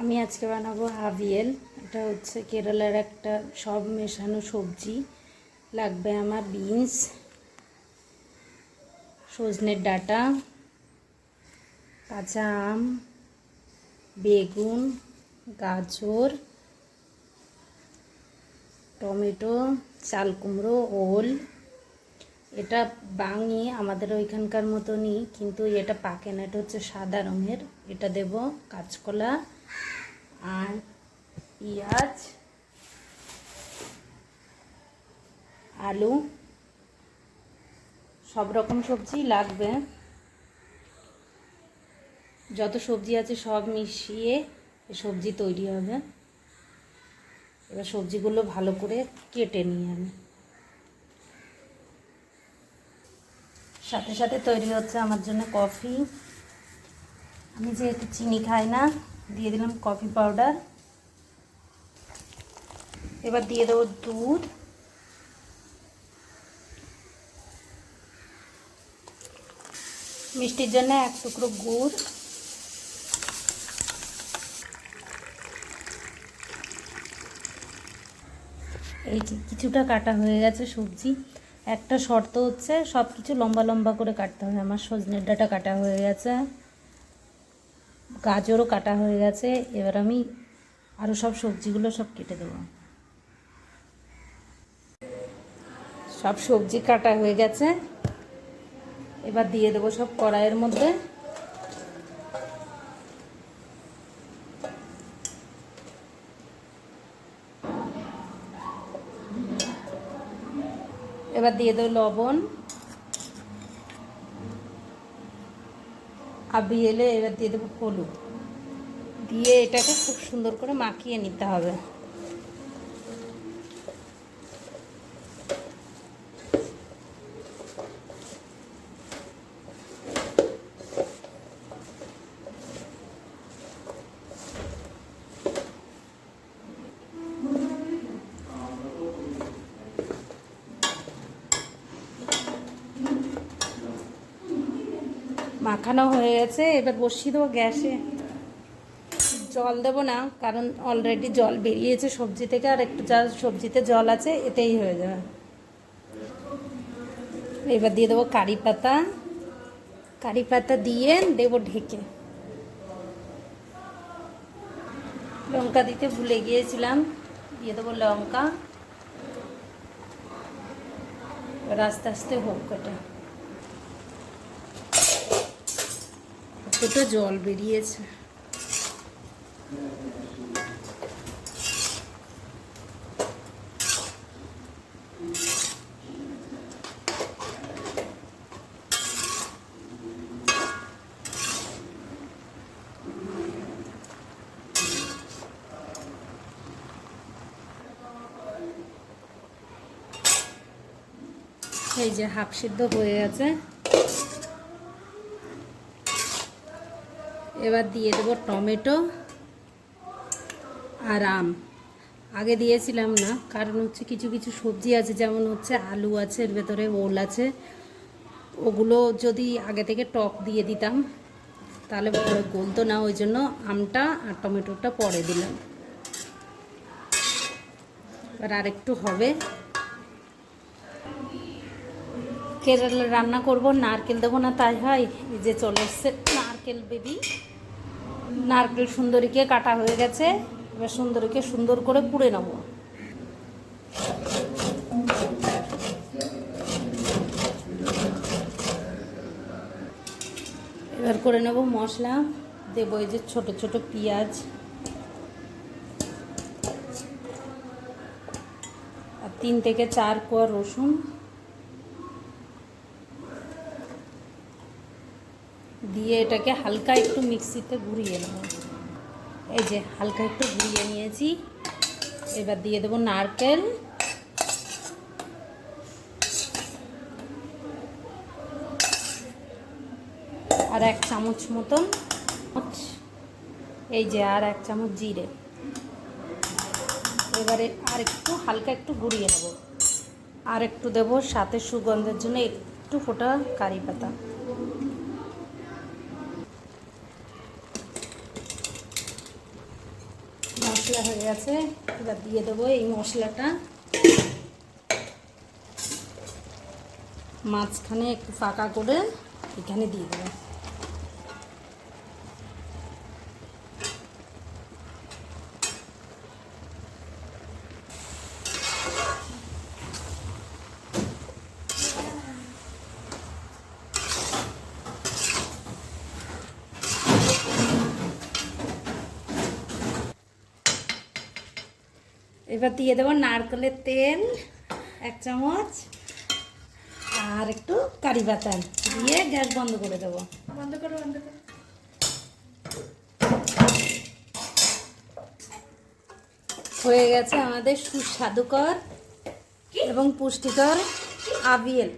আমি আজকে বানাবো আভিয়েল এটা হচ্ছে কেরালার একটা সব মেশানো সবজি। লাগবে আমার বিনস, সজনের ডাঁটা, কাঁচা আম, বেগুন, গাজর, টমেটো, চাল কুমড়ো, ওল। এটা বাঙি, আমাদের ওইখানকার মতনই, কিন্তু এটা পাকে না, এটা হচ্ছে সাদা রঙের। এটা দেব কাঁচকলা আর পেঁয়াজ আলু, সব রকম সবজি লাগবে। যত সবজি আছে সব মিশিয়ে সবজি তৈরি হবে। এবার সবজিগুলো ভালো করে কেটে নিই আমি। সাথে সাথে তৈরি হচ্ছে আমার জন্য কফি। আমি যেহেতু চিনি খাই না দিয়ে দিলাম কফি পাউডার এবার দিয়ে দেবো দুধ। মিষ্টির জন্য এক টুকরো গুড়। এই কিছুটা কাটা হয়ে গেছে সবজি। একটা শর্ত হচ্ছে সব কিছু লম্বা লম্বা করে কাটতে হবে। আমার সজনের ডাঁটা কাটা হয়ে গেছে। গাজরও কাটা হয়ে গেছে, এবার আমি আরও সব সবজিগুলো সব কেটে দেবো। সব সবজি কাটা হয়ে গেছে, এবার দিয়ে দেবো সব কড়াইয়ের মধ্যে। এবার দিয়ে দেবো লবণ। আবি এলে এবার দিয়ে দেবো হলুদ। দিয়ে এটাকে খুব সুন্দর করে মাখিয়ে নিতে হবে। মাখানো হয়ে গেছে, এবার বসিয়ে দেবো গ্যাসে। জল দেবো না, কারণ অলরেডি জল বেরিয়েছে সবজি থেকে, আর একটু যা সবজিতে জল আছে, এতেই হয়ে যাবে। এবার দিয়ে দেবো কারি পাতা। কারি পাতা দিয়ে দেবো ঢেকে। লঙ্কা দিতে ভুলে গিয়েছিলাম, দিয়ে দেবো লঙ্কা। এবার আস্তে আস্তে হোক ওটা। কতটা জল বেরিয়েছে। এই যে হাফ সিদ্ধ হয়ে গেছে। এবার দিয়ে দেবো টমেটো আর আম। আগে দিয়েছিলাম না, কারণ হচ্ছে কিছু কিছু সবজি আছে, যেমন হচ্ছে আলু আছে, এর ভেতরে ওল আছে। ওগুলো যদি আগে থেকে টক দিয়ে দিতাম, তাহলে পরে গলতো না, ওই জন্য আমটা আর টমেটোটা পরে দিলাম। এবার আরেকটু হবে। কেরালা রান্না করব, নারকেল দেবো না, তাই হয়? এই যে চলে এসছে নারকেল বেবি। নারকেল সুন্দরীকে কাটা হয়ে গেছে। এবার সুন্দরীকে সুন্দর করে পুড়ে নেব। এবার করে নেব মশলা। দেবো এই যে ছোট ছোট পেঁয়াজ। আর তিন থেকে চার কোয়া রসুন। দিয়ে এটাকে হালকা একটু মিক্সিতে ঘুরিয়ে নেব। এই যে হালকা একটু ঘুরিয়ে নিয়েছি। এবার দিয়ে দেবো নারকেল। আর এক চামচ মতন এই যে আর এক চামচ জিরে। এবারে আর একটু হালকা একটু ঘুরিয়ে নেব। আর একটু দেবো সাথে সুগন্ধের জন্য একটু ফোটা কারি পাতা। মশলা হয়ে গেছে। এবার দিয়ে দেবো এই মশলাটা। মাঝখানে একটু ফাঁকা করে এখানে দিয়ে দেবো। এবার দিয়ে দেবো নারকেলের তেল এক চামচ আর একটু কারি পাতা দিয়ে গ্যাস বন্ধ করে দেবো। বন্ধ করো বন্ধ করো। হয়ে গেছে আমাদের সুস্বাদুকর এবং পুষ্টিকর আবিয়েল